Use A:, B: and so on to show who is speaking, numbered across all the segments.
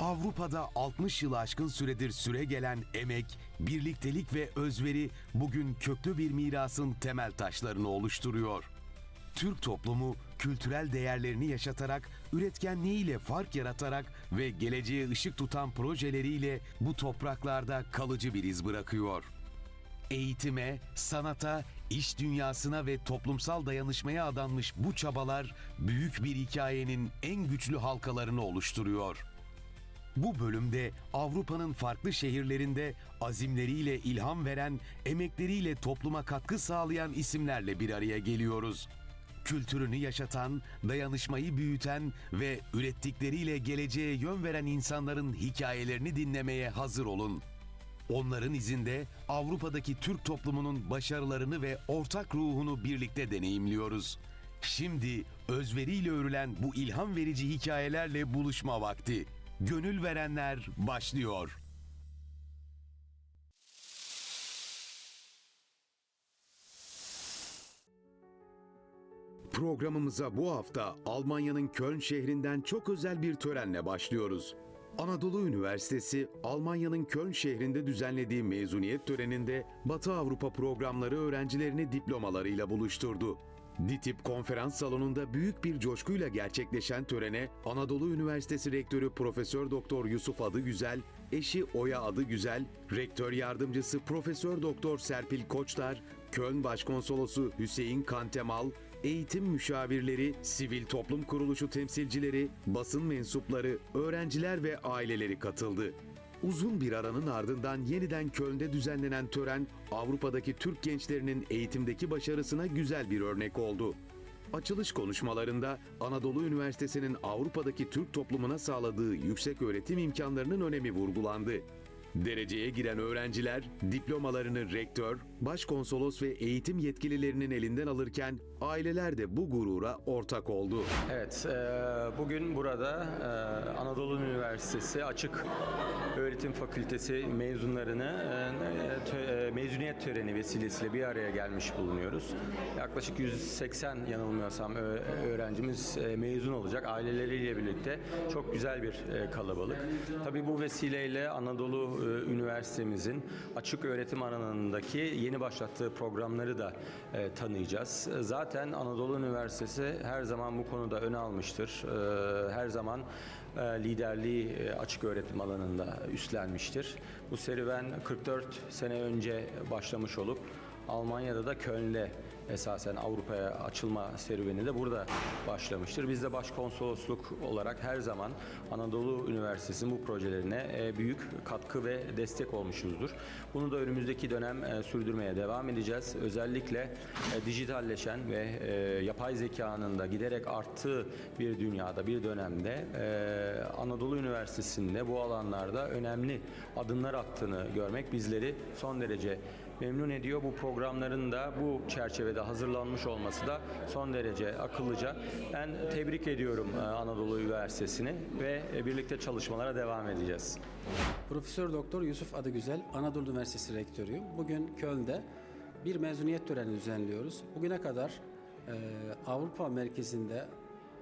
A: Avrupa'da 60 yılı aşkın süredir süre gelen emek, birliktelik ve özveri bugün köklü bir mirasın temel taşlarını oluşturuyor. Türk toplumu kültürel değerlerini yaşatarak, üretkenliğiyle fark yaratarak ve geleceğe ışık tutan projeleriyle bu topraklarda kalıcı bir iz bırakıyor. Eğitime, sanata, iş dünyasına ve toplumsal dayanışmaya adanmış bu çabalar büyük bir hikayenin en güçlü halkalarını oluşturuyor. Bu bölümde Avrupa'nın farklı şehirlerinde azimleriyle ilham veren, emekleriyle topluma katkı sağlayan isimlerle bir araya geliyoruz. Kültürünü yaşatan, dayanışmayı büyüten ve ürettikleriyle geleceğe yön veren insanların hikayelerini dinlemeye hazır olun. Onların izinde Avrupa'daki Türk toplumunun başarılarını ve ortak ruhunu birlikte deneyimliyoruz. Şimdi özveriyle örülen bu ilham verici hikayelerle buluşma vakti. Gönül verenler başlıyor. Programımıza bu hafta Almanya'nın Köln şehrinden çok özel bir törenle başlıyoruz. Anadolu Üniversitesi, Almanya'nın Köln şehrinde düzenlediği mezuniyet töreninde Batı Avrupa programları öğrencilerini diplomalarıyla buluşturdu. DİTİP konferans salonunda büyük bir coşkuyla gerçekleşen törene Anadolu Üniversitesi Rektörü Profesör Doktor Yusuf Adıgüzel, eşi Oya Adıgüzel, Rektör Yardımcısı Profesör Doktor Serpil Koçlar, Köln Başkonsolosu Hüseyin Kantemal, eğitim müşavirleri, sivil toplum kuruluşu temsilcileri, basın mensupları, öğrenciler ve aileleri katıldı. Uzun bir aranın ardından yeniden Köln'de düzenlenen tören, Avrupa'daki Türk gençlerinin eğitimdeki başarısına güzel bir örnek oldu. Açılış konuşmalarında Anadolu Üniversitesi'nin Avrupa'daki Türk toplumuna sağladığı yüksek öğretim imkanlarının önemi vurgulandı. Dereceye giren öğrenciler diplomalarını rektör, başkonsolos ve eğitim yetkililerinin elinden alırken aileler de bu gurura ortak oldu.
B: Evet, e, bugün burada e, Anadolu Üniversitesi Açık Öğretim Fakültesi mezunlarını e, mezuniyet töreni vesilesiyle bir araya gelmiş bulunuyoruz. Yaklaşık 180 yanılmıyorsam öğrencimiz mezun olacak. Aileleriyle birlikte çok güzel bir kalabalık. Tabii bu vesileyle Anadolu Üniversitemizin açık öğretim alanındaki yeni başlattığı programları da e, tanıyacağız. E, Zaten Anadolu Üniversitesi her zaman bu konuda öne almıştır. E, Her zaman e, liderliği e, açık öğretim alanında üstlenmiştir. Bu serüven 44 sene önce başlamış olup Almanya'da da Köln'de esasen Avrupa'ya açılma serüveni de burada başlamıştır. Biz de başkonsolosluk olarak her zaman Anadolu Üniversitesi'nin bu projelerine e, büyük katkı ve destek olmuşuzdur. Bunu da önümüzdeki dönem e, sürdürmeye devam edeceğiz. Özellikle e, dijitalleşen ve yapay zekanın da giderek arttığı bir dünyada, bir dönemde Anadolu Üniversitesi'nde bu alanlarda önemli adımlar attığını görmek bizleri son derece memnun ediyor. Bu programların da bu çerçevede hazırlanmış olması da son derece akıllıca. Ben tebrik ediyorum e, Anadolu Üniversitesi'ni ve e, birlikte çalışmalara devam edeceğiz.
C: Profesör Doktor Yusuf Adıgüzel, Anadolu Üniversitesi Rektörüyüm. Bugün Köln'de bir mezuniyet töreni düzenliyoruz. Bugüne kadar e, Avrupa merkezinde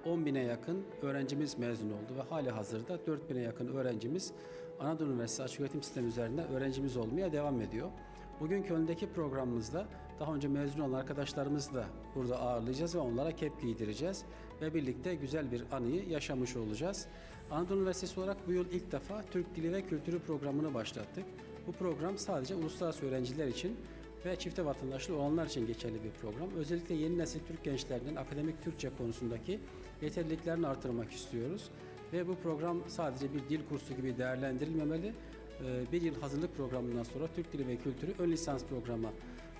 C: 10 bine yakın öğrencimiz mezun oldu ve hali hazırda 4 bine yakın öğrencimiz Anadolu Üniversitesi Açık Öğretim Sistemi üzerinden öğrencimiz olmaya devam ediyor. Bugün Köln'deki programımızda daha önce mezun olan arkadaşlarımızı da burada ağırlayacağız ve onlara kep giydireceğiz ve birlikte güzel bir anıyı yaşamış olacağız. Anadolu Üniversitesi olarak bu yıl ilk defa Türk Dili ve Kültürü programını başlattık. Bu program sadece uluslararası öğrenciler için ve çifte vatandaşlığı olanlar için geçerli bir program. Özellikle yeni nesil Türk gençlerinin akademik Türkçe konusundaki yeterliliklerini artırmak istiyoruz. Ve bu program sadece bir dil kursu gibi değerlendirilmemeli. Ee, Bir yıl hazırlık programından sonra Türk Dili ve Kültürü ön lisans programı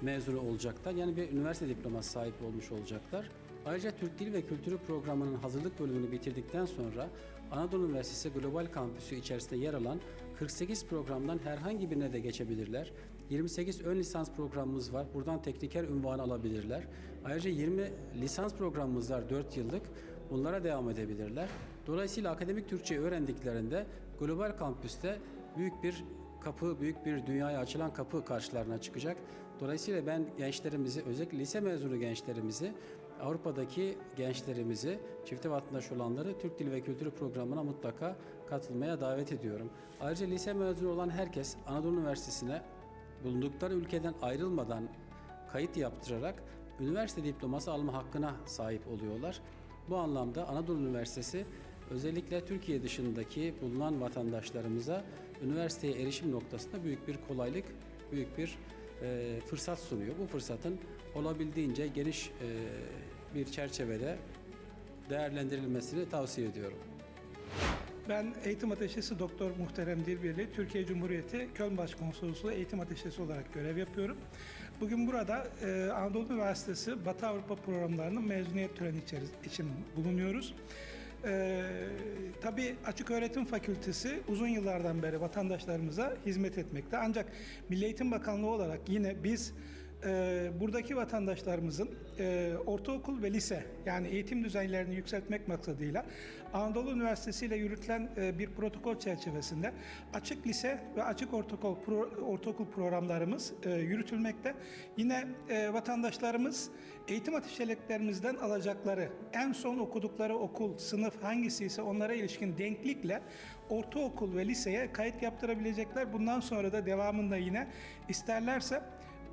C: mezunu olacaklar. Yani bir üniversite diploması sahip olmuş olacaklar. Ayrıca Türk Dili ve Kültürü programının hazırlık bölümünü bitirdikten sonra Anadolu Üniversitesi Global Kampüsü içerisinde yer alan 48 programdan herhangi birine de geçebilirler. 28 ön lisans programımız var. Buradan tekniker ünvanı alabilirler. Ayrıca 20 lisans programımız var 4 yıllık. Bunlara devam edebilirler. Dolayısıyla akademik Türkçe öğrendiklerinde global kampüste büyük bir kapı, büyük bir dünyaya açılan kapı karşılarına çıkacak. Dolayısıyla ben gençlerimizi, özellikle lise mezunu gençlerimizi, Avrupa'daki gençlerimizi, çifte vatandaş olanları Türk Dili ve Kültürü programına mutlaka katılmaya davet ediyorum. Ayrıca lise mezunu olan herkes Anadolu Üniversitesi'ne bulundukları ülkeden ayrılmadan kayıt yaptırarak üniversite diploması alma hakkına sahip oluyorlar. Bu anlamda Anadolu Üniversitesi özellikle Türkiye dışındaki bulunan vatandaşlarımıza üniversiteye erişim noktasında büyük bir kolaylık, büyük bir e, fırsat sunuyor. Bu fırsatın olabildiğince geniş e, bir çerçevede değerlendirilmesini tavsiye ediyorum.
D: Ben Eğitim Ateşesi Doktor Muhterem Dilbirli, Türkiye Cumhuriyeti Köln Başkonsolosluğu Eğitim Ateşesi olarak görev yapıyorum. Bugün burada e, Anadolu Üniversitesi Batı Avrupa programlarının mezuniyet töreni için bulunuyoruz. E, tabii Açık Öğretim Fakültesi uzun yıllardan beri vatandaşlarımıza hizmet etmekte. Ancak Milli Eğitim Bakanlığı olarak yine biz e, buradaki vatandaşlarımızın e, ortaokul ve lise yani eğitim düzeylerini yükseltmek maksadıyla Anadolu Üniversitesi ile yürütülen e, bir protokol çerçevesinde açık lise ve açık ortaokul pro- ortaokul programlarımız e, yürütülmekte. Yine e, vatandaşlarımız eğitim ateşeliklerimizden alacakları en son okudukları okul, sınıf hangisi ise onlara ilişkin denklikle ortaokul ve liseye kayıt yaptırabilecekler. Bundan sonra da devamında yine isterlerse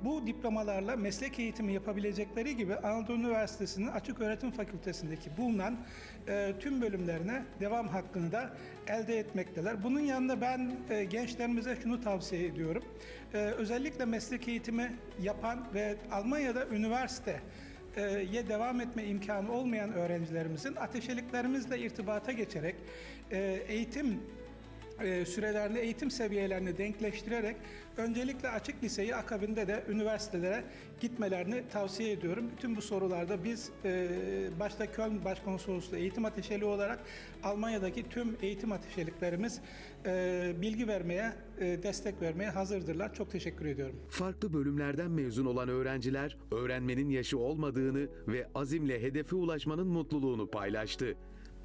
D: bu diplomalarla meslek eğitimi yapabilecekleri gibi Anadolu Üniversitesi'nin Açık Öğretim Fakültesindeki bulunan e, tüm bölümlerine devam hakkını da elde etmekteler. Bunun yanında ben e, gençlerimize şunu tavsiye ediyorum. E, özellikle meslek eğitimi yapan ve Almanya'da üniversite e, ye devam etme imkanı olmayan öğrencilerimizin ateşeliklerimizle irtibata geçerek e, eğitim sürelerini, eğitim seviyelerini denkleştirerek öncelikle açık liseyi akabinde de üniversitelere gitmelerini tavsiye ediyorum. Bütün bu sorularda biz e, başta Köln Başkonsolosluğu Eğitim Ateşeli olarak Almanya'daki tüm eğitim ateşeliklerimiz e, bilgi vermeye, e, destek vermeye hazırdırlar. Çok teşekkür ediyorum.
A: Farklı bölümlerden mezun olan öğrenciler öğrenmenin yaşı olmadığını ve azimle hedefe ulaşmanın mutluluğunu paylaştı.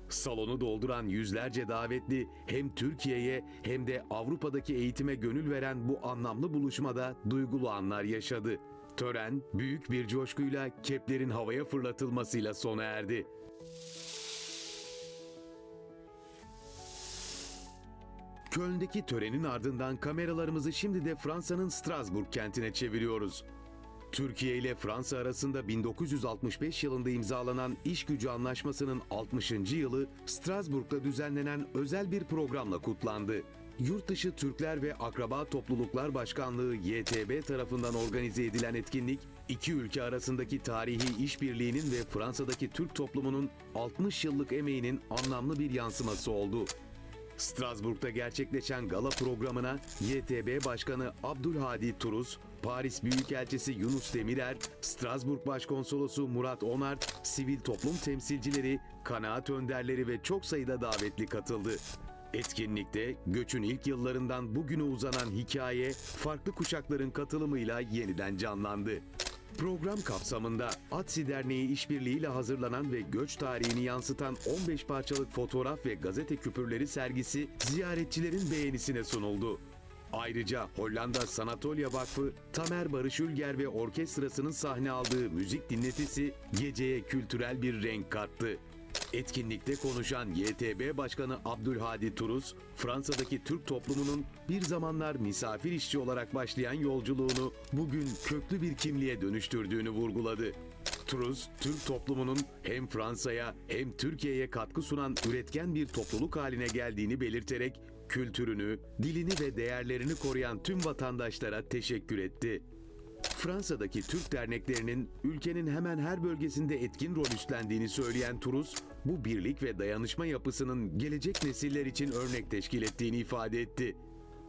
A: Salonu dolduran yüzlerce davetli hem Türkiye'ye hem de Avrupa'daki eğitime gönül veren bu anlamlı buluşmada duygulu anlar yaşadı. Tören büyük bir coşkuyla keplerin havaya fırlatılmasıyla sona erdi. Köln'deki törenin ardından kameralarımızı şimdi de Fransa'nın Strasbourg kentine çeviriyoruz. Türkiye ile Fransa arasında 1965 yılında imzalanan İş Gücü Anlaşması'nın 60. yılı Strasbourg'da düzenlenen özel bir programla kutlandı. Yurtdışı Türkler ve Akraba Topluluklar Başkanlığı YTB tarafından organize edilen etkinlik, iki ülke arasındaki tarihi işbirliğinin ve Fransa'daki Türk toplumunun 60 yıllık emeğinin anlamlı bir yansıması oldu. Strasbourg'da gerçekleşen gala programına YTB Başkanı Abdülhadi Turuz, Paris Büyükelçisi Yunus Demirer, Strasbourg Başkonsolosu Murat Onart, sivil toplum temsilcileri, kanaat önderleri ve çok sayıda davetli katıldı. Etkinlikte göçün ilk yıllarından bugüne uzanan hikaye farklı kuşakların katılımıyla yeniden canlandı. Program kapsamında ATSİ Derneği işbirliğiyle hazırlanan ve göç tarihini yansıtan 15 parçalık fotoğraf ve gazete küpürleri sergisi ziyaretçilerin beğenisine sunuldu. Ayrıca Hollanda Sanatolia Vakfı, Tamer Barış Ülger ve orkestrasının sahne aldığı müzik dinletisi geceye kültürel bir renk kattı. Etkinlikte konuşan YTB Başkanı Abdülhadi Turuz, Fransa'daki Türk toplumunun bir zamanlar misafir işçi olarak başlayan yolculuğunu bugün köklü bir kimliğe dönüştürdüğünü vurguladı. Turuz, Türk toplumunun hem Fransa'ya hem Türkiye'ye katkı sunan üretken bir topluluk haline geldiğini belirterek kültürünü, dilini ve değerlerini koruyan tüm vatandaşlara teşekkür etti. Fransa'daki Türk derneklerinin ülkenin hemen her bölgesinde etkin rol üstlendiğini söyleyen Turuz, bu birlik ve dayanışma yapısının gelecek nesiller için örnek teşkil ettiğini ifade etti.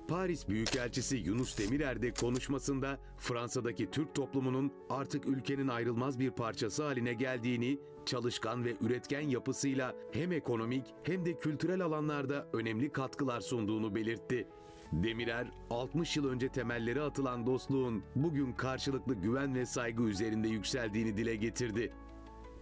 A: Paris Büyükelçisi Yunus Demirer de konuşmasında Fransa'daki Türk toplumunun artık ülkenin ayrılmaz bir parçası haline geldiğini, çalışkan ve üretken yapısıyla hem ekonomik hem de kültürel alanlarda önemli katkılar sunduğunu belirtti. Demirer, 60 yıl önce temelleri atılan dostluğun bugün karşılıklı güven ve saygı üzerinde yükseldiğini dile getirdi.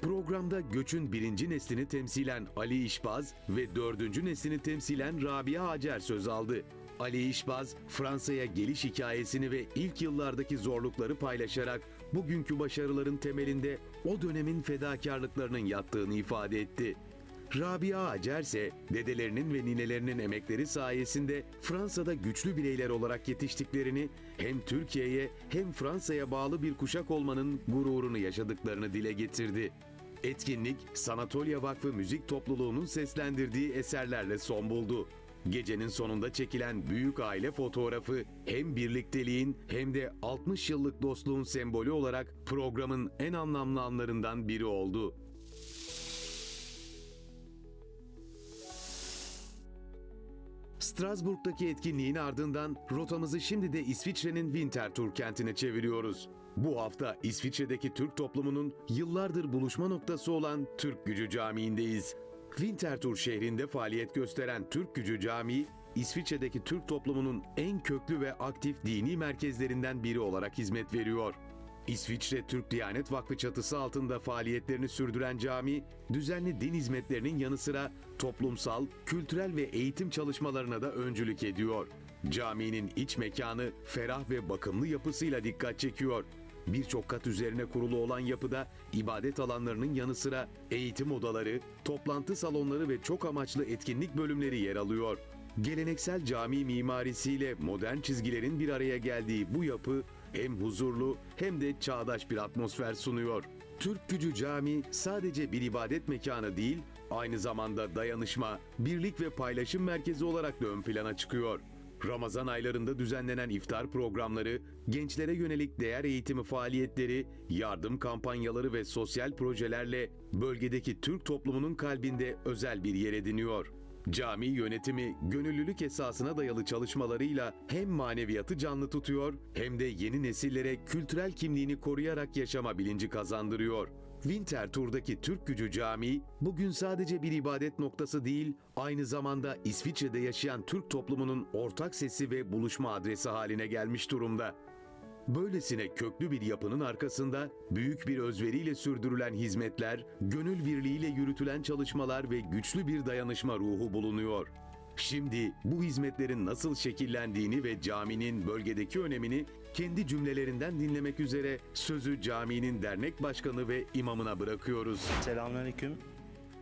A: Programda göçün birinci neslini temsilen Ali İşbaz ve dördüncü neslini temsilen Rabia Hacer söz aldı. Ali İşbaz, Fransa'ya geliş hikayesini ve ilk yıllardaki zorlukları paylaşarak bugünkü başarıların temelinde o dönemin fedakarlıklarının yattığını ifade etti. Rabia Acer ise dedelerinin ve ninelerinin emekleri sayesinde Fransa'da güçlü bireyler olarak yetiştiklerini hem Türkiye'ye hem Fransa'ya bağlı bir kuşak olmanın gururunu yaşadıklarını dile getirdi. Etkinlik, Sanatolya Vakfı Müzik Topluluğu'nun seslendirdiği eserlerle son buldu. Gecenin sonunda çekilen büyük aile fotoğrafı hem birlikteliğin hem de 60 yıllık dostluğun sembolü olarak programın en anlamlı anlarından biri oldu. Strasbourg'daki etkinliğin ardından rotamızı şimdi de İsviçre'nin Winterthur kentine çeviriyoruz. Bu hafta İsviçre'deki Türk toplumunun yıllardır buluşma noktası olan Türk Gücü Camii'ndeyiz. Winterthur şehrinde faaliyet gösteren Türk Gücü Camii, İsviçre'deki Türk toplumunun en köklü ve aktif dini merkezlerinden biri olarak hizmet veriyor. İsviçre Türk Diyanet Vakfı çatısı altında faaliyetlerini sürdüren cami, düzenli din hizmetlerinin yanı sıra toplumsal, kültürel ve eğitim çalışmalarına da öncülük ediyor. Caminin iç mekanı ferah ve bakımlı yapısıyla dikkat çekiyor. Birçok kat üzerine kurulu olan yapıda ibadet alanlarının yanı sıra eğitim odaları, toplantı salonları ve çok amaçlı etkinlik bölümleri yer alıyor. Geleneksel cami mimarisiyle modern çizgilerin bir araya geldiği bu yapı hem huzurlu hem de çağdaş bir atmosfer sunuyor. Türk Gücü Cami sadece bir ibadet mekanı değil, aynı zamanda dayanışma, birlik ve paylaşım merkezi olarak da ön plana çıkıyor. Ramazan aylarında düzenlenen iftar programları, gençlere yönelik değer eğitimi faaliyetleri, yardım kampanyaları ve sosyal projelerle bölgedeki Türk toplumunun kalbinde özel bir yer ediniyor. Cami yönetimi gönüllülük esasına dayalı çalışmalarıyla hem maneviyatı canlı tutuyor hem de yeni nesillere kültürel kimliğini koruyarak yaşama bilinci kazandırıyor. Winterthur'daki Türk Gücü Camii bugün sadece bir ibadet noktası değil, aynı zamanda İsviçre'de yaşayan Türk toplumunun ortak sesi ve buluşma adresi haline gelmiş durumda. Böylesine köklü bir yapının arkasında büyük bir özveriyle sürdürülen hizmetler, gönül birliğiyle yürütülen çalışmalar ve güçlü bir dayanışma ruhu bulunuyor. Şimdi bu hizmetlerin nasıl şekillendiğini ve caminin bölgedeki önemini kendi cümlelerinden dinlemek üzere sözü caminin dernek başkanı ve imamına bırakıyoruz.
E: Selamünaleyküm.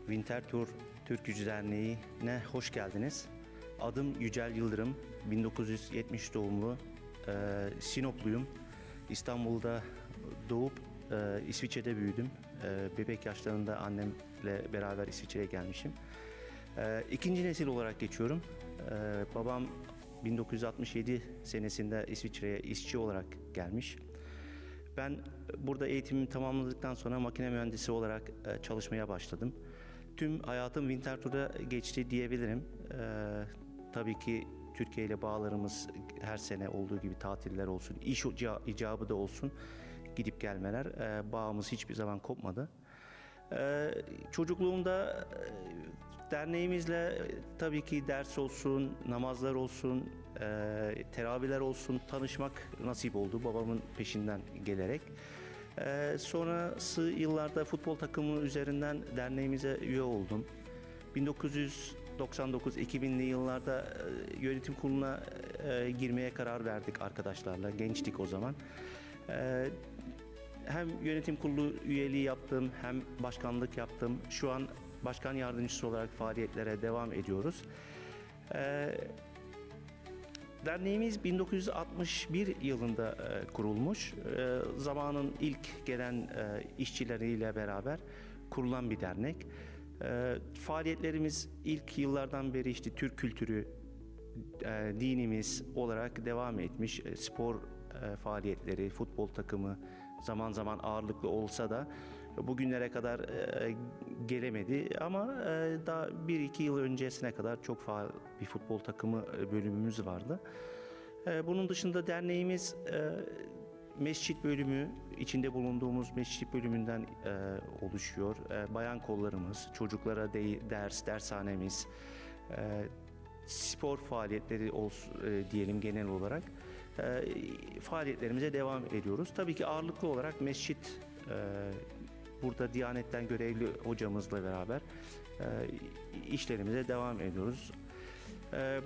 E: Winterthur Türk Gücü Derneği'ne hoş geldiniz. Adım Yücel Yıldırım. 1970 doğumlu. Ee, Sinopluyum. İstanbul'da doğup e, İsviçre'de büyüdüm. Ee, bebek yaşlarında annemle beraber İsviçre'ye gelmişim. Ee, ikinci nesil olarak geçiyorum. Ee, babam 1967 senesinde İsviçre'ye işçi olarak gelmiş. Ben burada eğitimimi tamamladıktan sonra makine mühendisi olarak e, çalışmaya başladım. Tüm hayatım Winterthur'da geçti diyebilirim. Ee, tabii ki Türkiye ile bağlarımız her sene olduğu gibi tatiller olsun, iş ica- icabı da olsun gidip gelmeler. e, bağımız hiçbir zaman kopmadı. Ee, çocukluğumda e, derneğimizle e, tabii ki ders olsun, namazlar olsun, e, teravihler olsun tanışmak nasip oldu babamın peşinden gelerek. Ee, sonrası yıllarda futbol takımı üzerinden derneğimize üye oldum. 1999-2000'li yıllarda e, yönetim kuruluna e, girmeye karar verdik arkadaşlarla. Gençtik o zaman. Ee, hem yönetim kurulu üyeliği yaptım hem başkanlık yaptım. Şu an başkan yardımcısı olarak faaliyetlere devam ediyoruz. Ee, derneğimiz 1961 yılında e, kurulmuş. E, zamanın ilk gelen e, işçileriyle beraber kurulan bir dernek. E, faaliyetlerimiz ilk yıllardan beri işte Türk kültürü, e, dinimiz olarak devam etmiş. Spor faaliyetleri, futbol takımı zaman zaman ağırlıklı olsa da bugünlere kadar e, gelemedi ama e, daha bir iki yıl öncesine kadar çok faal bir futbol takımı e, bölümümüz vardı. E, bunun dışında derneğimiz e, mescit bölümü içinde bulunduğumuz mescit bölümünden e, oluşuyor. E, bayan kollarımız, çocuklara de- ders, dershanemiz, e, spor faaliyetleri olsun e, diyelim genel olarak e, faaliyetlerimize devam ediyoruz. Tabii ki ağırlıklı olarak mescit e, burada Diyanet'ten görevli hocamızla beraber e, işlerimize devam ediyoruz. E,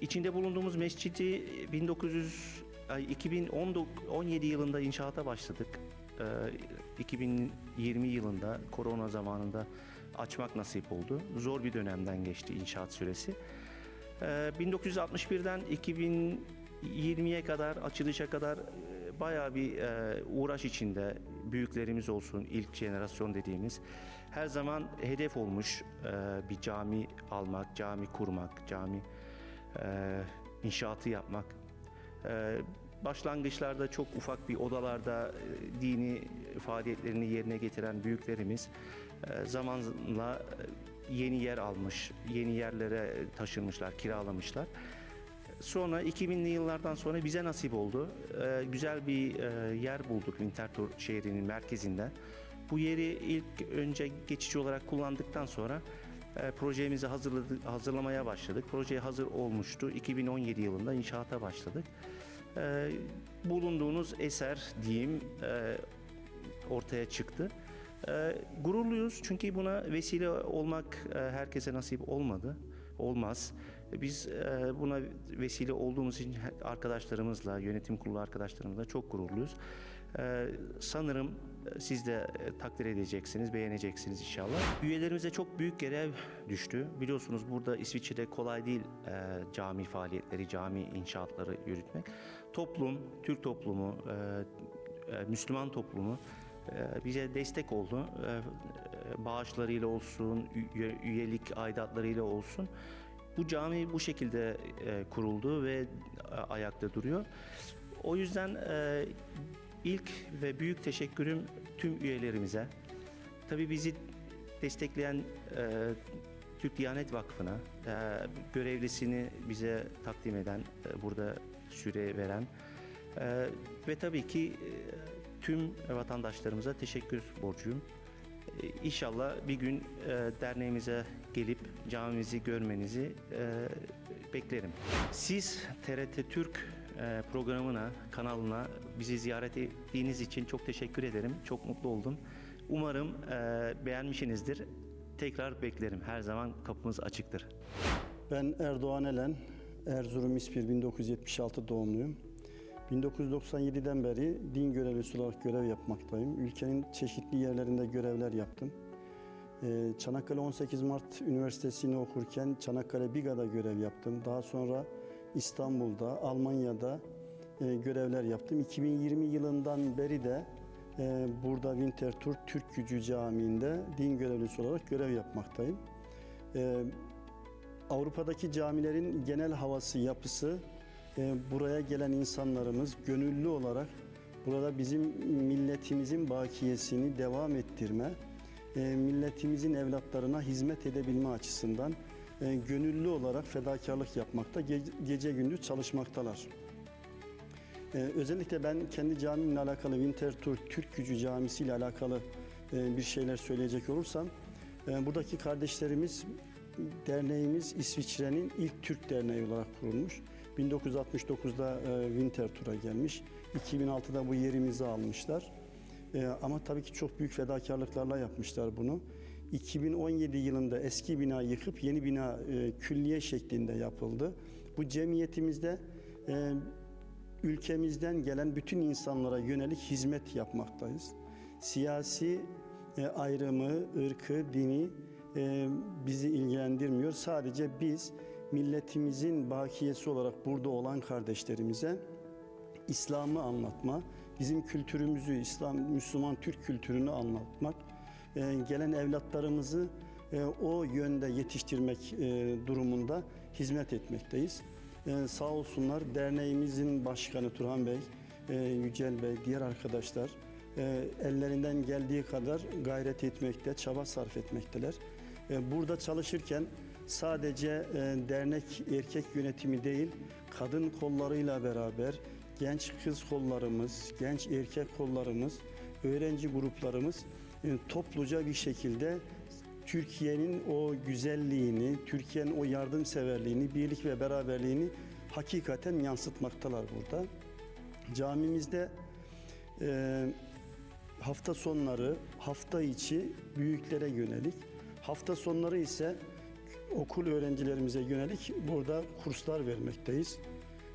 E: içinde bulunduğumuz mescidi 1900 ay, 2017 yılında inşaata başladık. Ee, 2020 yılında korona zamanında açmak nasip oldu. Zor bir dönemden geçti inşaat süresi. Ee, 1961'den 2020'ye kadar açılışa kadar e, bayağı bir e, uğraş içinde büyüklerimiz olsun ilk jenerasyon dediğimiz her zaman hedef olmuş e, bir cami almak, cami kurmak, cami e, inşaatı yapmak. E, başlangıçlarda çok ufak bir odalarda e, dini faaliyetlerini yerine getiren büyüklerimiz e, zamanla e, yeni yer almış, yeni yerlere taşınmışlar, kiralamışlar. Sonra 2000'li yıllardan sonra bize nasip oldu. Ee, güzel bir e, yer bulduk Winterthur şehrinin merkezinde. Bu yeri ilk önce geçici olarak kullandıktan sonra e, projemizi hazırladı, hazırlamaya başladık. Proje hazır olmuştu. 2017 yılında inşaata başladık. Ee, bulunduğunuz eser diyeyim e, ortaya çıktı. Ee, gururluyuz çünkü buna vesile olmak e, herkese nasip olmadı, olmaz. Biz e, buna vesile olduğumuz için arkadaşlarımızla, yönetim kurulu arkadaşlarımızla çok gururluyuz. Ee, sanırım e, siz de e, takdir edeceksiniz, beğeneceksiniz inşallah. Üyelerimize çok büyük görev düştü. Biliyorsunuz burada İsviçre'de kolay değil e, cami faaliyetleri, cami inşaatları yürütmek. Toplum, Türk toplumu, e, e, Müslüman toplumu e, bize destek oldu. E, e, Bağışlarıyla olsun, üye- üyelik aidatlarıyla olsun. Bu cami bu şekilde e, kuruldu ve e, ayakta duruyor. O yüzden e, ilk ve büyük teşekkürüm tüm üyelerimize. Tabii bizi destekleyen e, Türk Diyanet Vakfı'na, e, görevlisini bize takdim eden, e, burada süre veren e, ve tabii ki e, tüm vatandaşlarımıza teşekkür borcuyum. E, İnşallah bir gün e, derneğimize gelip camimizi görmenizi e, beklerim. Siz TRT Türk e, programına, kanalına bizi ziyaret ettiğiniz için çok teşekkür ederim. Çok mutlu oldum. Umarım e, beğenmişsinizdir. Tekrar beklerim. Her zaman kapımız açıktır.
F: Ben Erdoğan Elen, Erzurum İspir 1976 doğumluyum. 1997'den beri din görevlisi olarak görev yapmaktayım. Ülkenin çeşitli yerlerinde görevler yaptım. Ee, Çanakkale 18 Mart Üniversitesi'ni okurken Çanakkale Biga'da görev yaptım. Daha sonra İstanbul'da, Almanya'da e, görevler yaptım. 2020 yılından beri de e, burada Winterthur Türk Gücü Camii'nde din görevlisi olarak görev yapmaktayım. Ee, Avrupa'daki camilerin genel havası, yapısı, e, buraya gelen insanlarımız gönüllü olarak burada bizim milletimizin bakiyesini devam ettirme, e, milletimizin evlatlarına hizmet edebilme açısından e, gönüllü olarak fedakarlık yapmakta, ge- gece gündüz çalışmaktalar. Ee, özellikle ben kendi camimle alakalı Winterthur Türk Gücü Camisi ile alakalı e, bir şeyler söyleyecek olursam e, buradaki kardeşlerimiz derneğimiz İsviçre'nin ilk Türk derneği olarak kurulmuş. 1969'da e, Winterthur'a gelmiş. 2006'da bu yerimizi almışlar. E, ama tabii ki çok büyük fedakarlıklarla yapmışlar bunu. 2017 yılında eski bina yıkıp yeni bina e, külliye şeklinde yapıldı. Bu cemiyetimizde e, ülkemizden gelen bütün insanlara yönelik hizmet yapmaktayız. Siyasi e, ayrımı, ırkı, dini e, bizi ilgilendirmiyor. Sadece biz milletimizin bakiyesi olarak burada olan kardeşlerimize İslam'ı anlatma, bizim kültürümüzü, İslam, Müslüman Türk kültürünü anlatmak, e, gelen evlatlarımızı e, o yönde yetiştirmek e, durumunda hizmet etmekteyiz. Sağ olsunlar derneğimizin başkanı Turhan Bey, Yücel Bey, diğer arkadaşlar ellerinden geldiği kadar gayret etmekte, çaba sarf etmekteler. Burada çalışırken sadece dernek erkek yönetimi değil, kadın kollarıyla beraber genç kız kollarımız, genç erkek kollarımız, öğrenci gruplarımız e, topluca bir şekilde Türkiye'nin o güzelliğini, Türkiye'nin o yardımseverliğini, birlik ve beraberliğini hakikaten yansıtmaktalar burada. Camimizde e, hafta sonları, hafta içi büyüklere yönelik, hafta sonları ise okul öğrencilerimize yönelik burada kurslar vermekteyiz.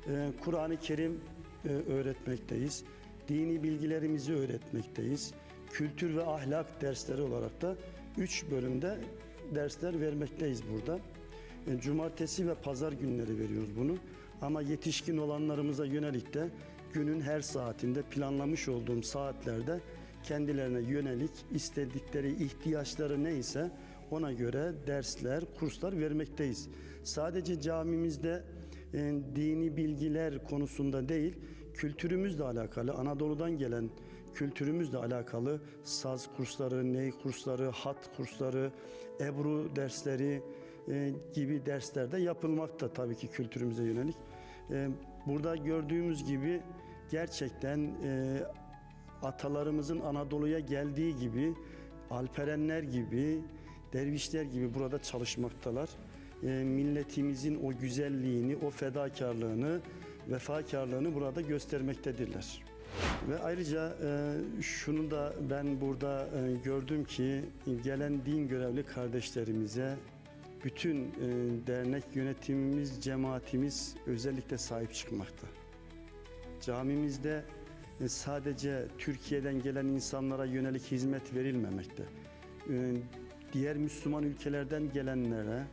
F: Ee, Kur'an-ı Kerim e, öğretmekteyiz. Dini bilgilerimizi öğretmekteyiz. Kültür ve ahlak dersleri olarak da 3 bölümde dersler vermekteyiz burada. E, Cumartesi ve pazar günleri veriyoruz bunu. Ama yetişkin olanlarımıza yönelik de günün her saatinde planlamış olduğum saatlerde kendilerine yönelik istedikleri ihtiyaçları neyse ona göre dersler, kurslar vermekteyiz. Sadece camimizde e, dini bilgiler konusunda değil, kültürümüzle alakalı, Anadolu'dan gelen kültürümüzle alakalı saz kursları, ney kursları, hat kursları, ebru dersleri e, gibi dersler de yapılmakta tabii ki kültürümüze yönelik. E, burada gördüğümüz gibi gerçekten atalarımızın Anadolu'ya geldiği gibi alperenler gibi dervişler gibi burada çalışmaktalar. E, milletimizin o güzelliğini, o fedakarlığını, vefakarlığını burada göstermektedirler. Ve ayrıca e, şunu da ben burada e, gördüm ki gelen din görevli kardeşlerimize bütün dernek yönetimimiz, cemaatimiz özellikle sahip çıkmakta. Camimizde sadece Türkiye'den gelen insanlara yönelik hizmet verilmemekte. Diğer Müslüman ülkelerden gelenlere,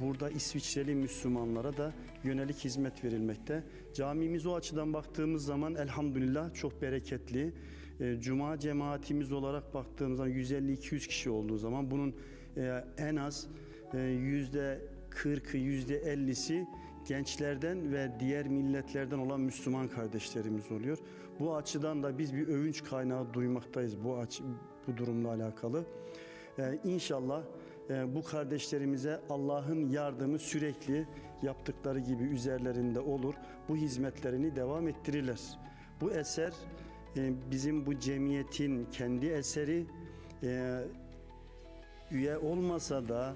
F: burada İsviçreli Müslümanlara da yönelik hizmet verilmekte. Camimiz o açıdan baktığımız zaman elhamdülillah çok bereketli. E, Cuma cemaatimiz olarak baktığımız zaman 150-200 kişi olduğu zaman bunun e, en az e, yüzde 40'ı, yüzde 50'si gençlerden ve diğer milletlerden olan Müslüman kardeşlerimiz oluyor. Bu açıdan da biz bir övünç kaynağı duymaktayız bu aç, bu durumla alakalı. Ee, inşallah e, bu kardeşlerimize Allah'ın yardımı sürekli yaptıkları gibi üzerlerinde olur. Bu hizmetlerini devam ettirirler. Bu eser e, bizim bu cemiyetin kendi eseri. E, üye olmasa da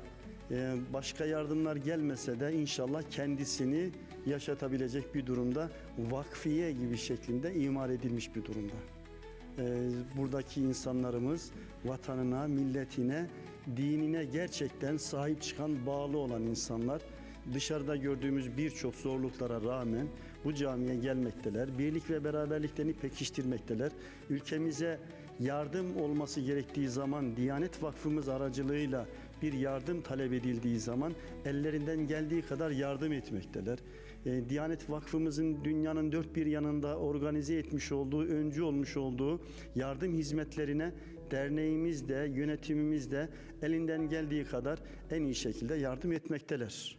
F: e, başka yardımlar gelmese de inşallah kendisini yaşatabilecek bir durumda vakfiye gibi şeklinde imar edilmiş bir durumda. Buradaki insanlarımız vatanına, milletine, dinine gerçekten sahip çıkan, bağlı olan insanlar. Dışarıda gördüğümüz birçok zorluklara rağmen bu camiye gelmekteler. Birlik ve beraberliklerini pekiştirmekteler. Ülkemize yardım olması gerektiği zaman Diyanet Vakfımız aracılığıyla bir yardım talep edildiği zaman ellerinden geldiği kadar yardım etmekteler. E, Diyanet Vakfımızın dünyanın dört bir yanında organize etmiş olduğu, öncü olmuş olduğu yardım hizmetlerine derneğimiz de, yönetimimiz de elinden geldiği kadar en iyi şekilde yardım etmekteler.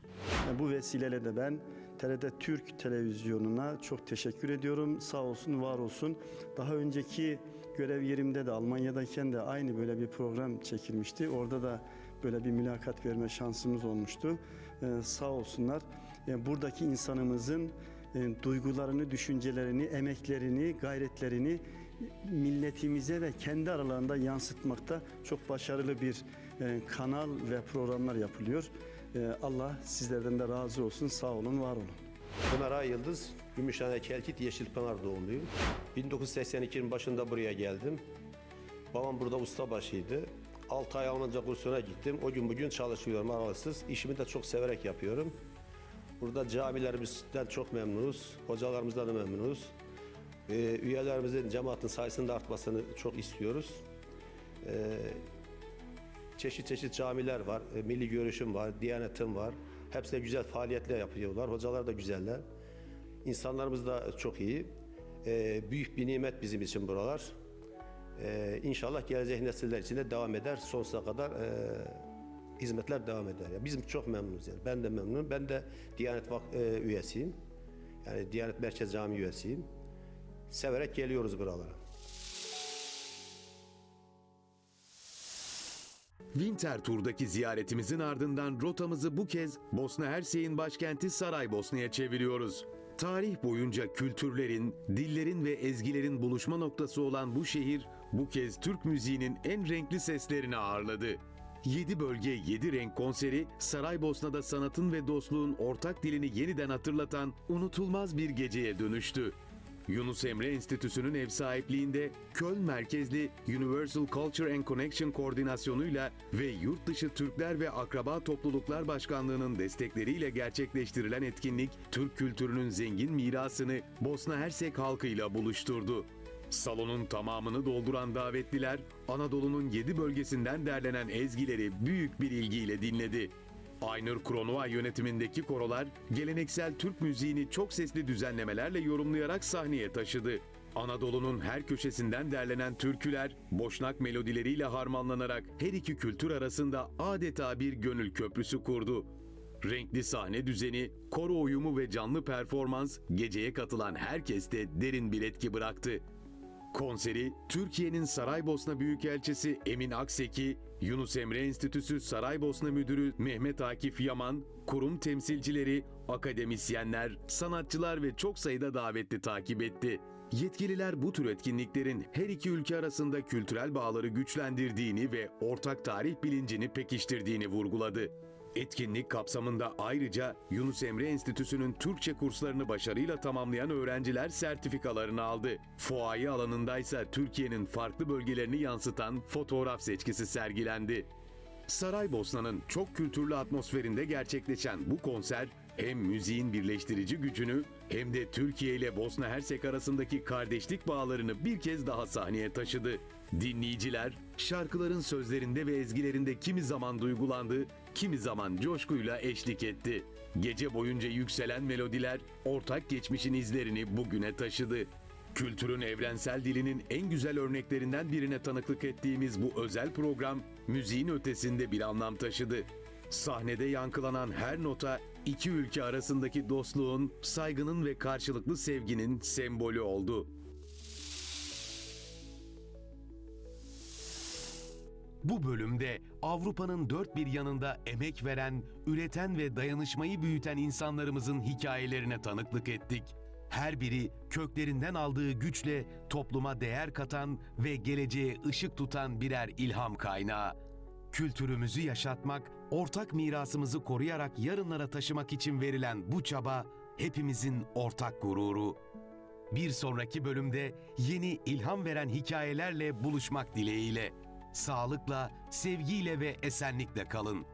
F: Bu vesileyle de ben TRT Türk televizyonuna çok teşekkür ediyorum. Sağ olsun, var olsun. Daha önceki görev yerimde de Almanya'dayken de aynı böyle bir program çekilmişti. Orada da böyle bir mülakat verme şansımız olmuştu. Ee, sağ olsunlar. Ee, buradaki insanımızın e, duygularını, düşüncelerini, emeklerini, gayretlerini milletimize ve kendi aralarında yansıtmakta çok başarılı bir e, kanal ve programlar yapılıyor. Ee, Allah sizlerden de razı olsun. Sağ olun, var olun.
G: Ömer Ay Yıldız, Gümüşhane Kelkit Yeşilpınar doğumluyum. 1982'nin başında buraya geldim. Babam burada ustabaşıydı. 6 ay Almanca kursuna gittim. O gün bugün çalışıyorum aralıksız. İşimi de çok severek yapıyorum. Burada camilerimizden çok memnunuz. Hocalarımızdan da memnunuz. Ee, üyelerimizin, cemaatin sayısının da artmasını çok istiyoruz. Ee, çeşit çeşit camiler var. E, milli görüşüm var, Diyanetim var. Hepsi de güzel faaliyetler yapıyorlar. Hocalar da güzeller. İnsanlarımız da çok iyi. E, büyük bir nimet bizim için buralar. E, inşallah gelecek nesiller için de devam eder. Sonsuza kadar e, hizmetler devam eder. Ya bizim çok memnunuz yani. Ben de memnunum. Ben de Diyanet Vak- e, üyesiyim. Yani Diyanet Merkez Cami üyesiyim. Severek geliyoruz buralara.
A: Winter Tur'daki ziyaretimizin ardından rotamızı bu kez Bosna Hersek'in başkenti Saraybosna'ya çeviriyoruz. Tarih boyunca kültürlerin, dillerin ve ezgilerin buluşma noktası olan bu şehir bu kez Türk müziğinin en renkli seslerini ağırladı. 7 bölge 7 renk konseri Saraybosna'da sanatın ve dostluğun ortak dilini yeniden hatırlatan unutulmaz bir geceye dönüştü. Yunus Emre Enstitüsü'nün ev sahipliğinde Köln merkezli Universal Culture and Connection koordinasyonuyla ve yurt dışı Türkler ve Akraba Topluluklar Başkanlığı'nın destekleriyle gerçekleştirilen etkinlik, Türk kültürünün zengin mirasını Bosna Hersek halkıyla buluşturdu. Salonun tamamını dolduran davetliler, Anadolu'nun 7 bölgesinden derlenen ezgileri büyük bir ilgiyle dinledi. Aynur Kronova yönetimindeki korolar geleneksel Türk müziğini çok sesli düzenlemelerle yorumlayarak sahneye taşıdı. Anadolu'nun her köşesinden derlenen türküler, boşnak melodileriyle harmanlanarak her iki kültür arasında adeta bir gönül köprüsü kurdu. Renkli sahne düzeni, koro uyumu ve canlı performans geceye katılan herkeste derin bir etki bıraktı. Konseri Türkiye'nin Saraybosna Büyükelçisi Emin Akseki, Yunus Emre Enstitüsü Saraybosna Müdürü Mehmet Akif Yaman, kurum temsilcileri, akademisyenler, sanatçılar ve çok sayıda davetli takip etti. Yetkililer bu tür etkinliklerin her iki ülke arasında kültürel bağları güçlendirdiğini ve ortak tarih bilincini pekiştirdiğini vurguladı. Etkinlik kapsamında ayrıca Yunus Emre Enstitüsü'nün Türkçe kurslarını başarıyla tamamlayan öğrenciler sertifikalarını aldı. Fuaye alanındaysa Türkiye'nin farklı bölgelerini yansıtan fotoğraf seçkisi sergilendi. Saraybosna'nın çok kültürlü atmosferinde gerçekleşen bu konser hem müziğin birleştirici gücünü hem de Türkiye ile Bosna Hersek arasındaki kardeşlik bağlarını bir kez daha sahneye taşıdı. Dinleyiciler şarkıların sözlerinde ve ezgilerinde kimi zaman duygulandı, kimi zaman coşkuyla eşlik etti. Gece boyunca yükselen melodiler ortak geçmişin izlerini bugüne taşıdı. Kültürün evrensel dilinin en güzel örneklerinden birine tanıklık ettiğimiz bu özel program müziğin ötesinde bir anlam taşıdı. Sahnede yankılanan her nota iki ülke arasındaki dostluğun, saygının ve karşılıklı sevginin sembolü oldu. Bu bölümde Avrupa'nın dört bir yanında emek veren, üreten ve dayanışmayı büyüten insanlarımızın hikayelerine tanıklık ettik. Her biri köklerinden aldığı güçle topluma değer katan ve geleceğe ışık tutan birer ilham kaynağı. Kültürümüzü yaşatmak, ortak mirasımızı koruyarak yarınlara taşımak için verilen bu çaba hepimizin ortak gururu. Bir sonraki bölümde yeni ilham veren hikayelerle buluşmak dileğiyle. Sağlıkla, sevgiyle ve esenlikle kalın.